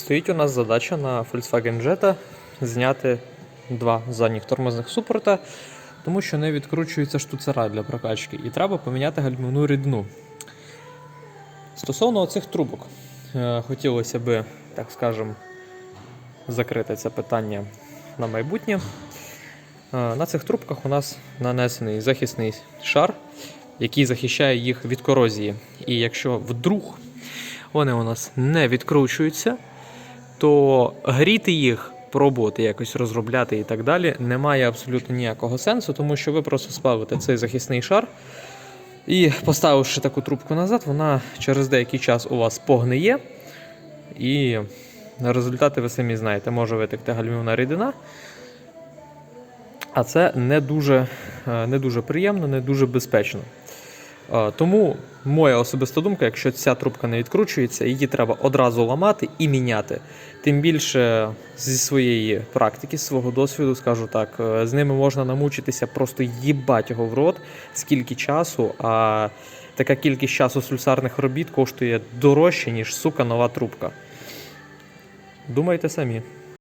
Стоїть у нас задача на Volkswagen Jetta зняти два задніх тормозних супорта, тому що не відкручується штуцера для прокачки, і треба поміняти гальмівну рідину. Стосовно цих трубок, е, хотілося би, так скажемо, закрити це питання на майбутнє. Е, На цих трубках у нас нанесений захисний шар, який захищає їх від корозії. І якщо вдруг вони у нас не відкручуються, то гріти їх, пробувати якось розробляти і так далі, немає абсолютно ніякого сенсу, тому що ви просто спалите цей захисний шар. І поставивши таку трубку назад, вона через деякий час у вас погниє. І результати ви самі знаєте, може витекти гальмівна рідина. А це не дуже, е, не дуже приємно, не дуже безпечно. Тому моя особиста думка, якщо ця трубка не відкручується, її треба одразу ламати і міняти. Тим більше зі своєї практики, з свого досвіду, скажу так, е, з ними можна намучитися просто їбать його в рот, скільки часу, а така кількість часу слюсарних робіт коштує дорожче, ніж сука нова трубка. Думайте самі.